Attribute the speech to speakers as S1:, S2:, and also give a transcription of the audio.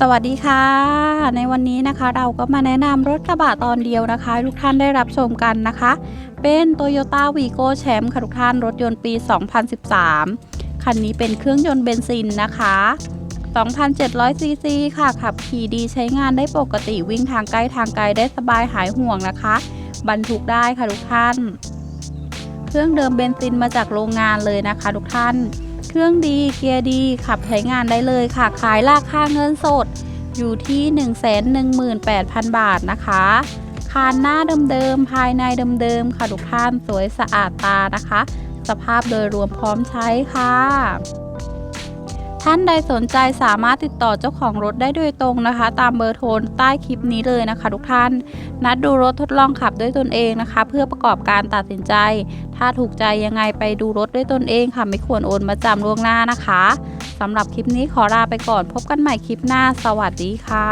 S1: สวัสดีค่ะ ในวันนี้นะคะเราก็มาแนะนำรถกระบะตอนเดียวนะคะ ทุกท่านได้รับชมกันนะคะ เป็น Toyota Vigo Champ ค่ะทุกท่านรถยนต์ปี 2013 คันนี้เป็นเครื่องยนต์เบนซินนะคะ2,700ซีซีค่ะ ขับขี่ดีใช้งานได้ปกติวิ่งทางใกล้ทางไกลได้สบายหายห่วงนะคะ บรรทุกได้ค่ะทุกท่าน เครื่องเดิมเบนซินมาจากโรงงานเลยนะคะ ทุกท่าน เครื่องดีเกียร์ดีขับใช้งานได้เลยค่ะ ขายราคาเงินสดอยู่ที่ 118,000 บาทนะคะคานหน้าเดิมๆภายในเดิมๆค่ะทุกท่านสวยสะอาดตานะคะ สภาพโดยรวมพร้อมใช้ค่ะ ท่านใดสนใจสามารถติดต่อเจ้าของรถได้โดยตรงนะคะ ตามเบอร์โทรใต้คลิปนี้เลยนะคะ ทุกท่าน นัดดูรถทดลองขับด้วยตนเองนะคะ เพื่อประกอบการตัดสินใจ ถ้าถูกใจยังไงไปดูรถด้วยตนเองค่ะไม่ควรโอนมาจำล่วงหน้านะคะสำหรับคลิปนี้ขอลาไปก่อนพบกันใหม่คลิปหน้า สวัสดีค่ะ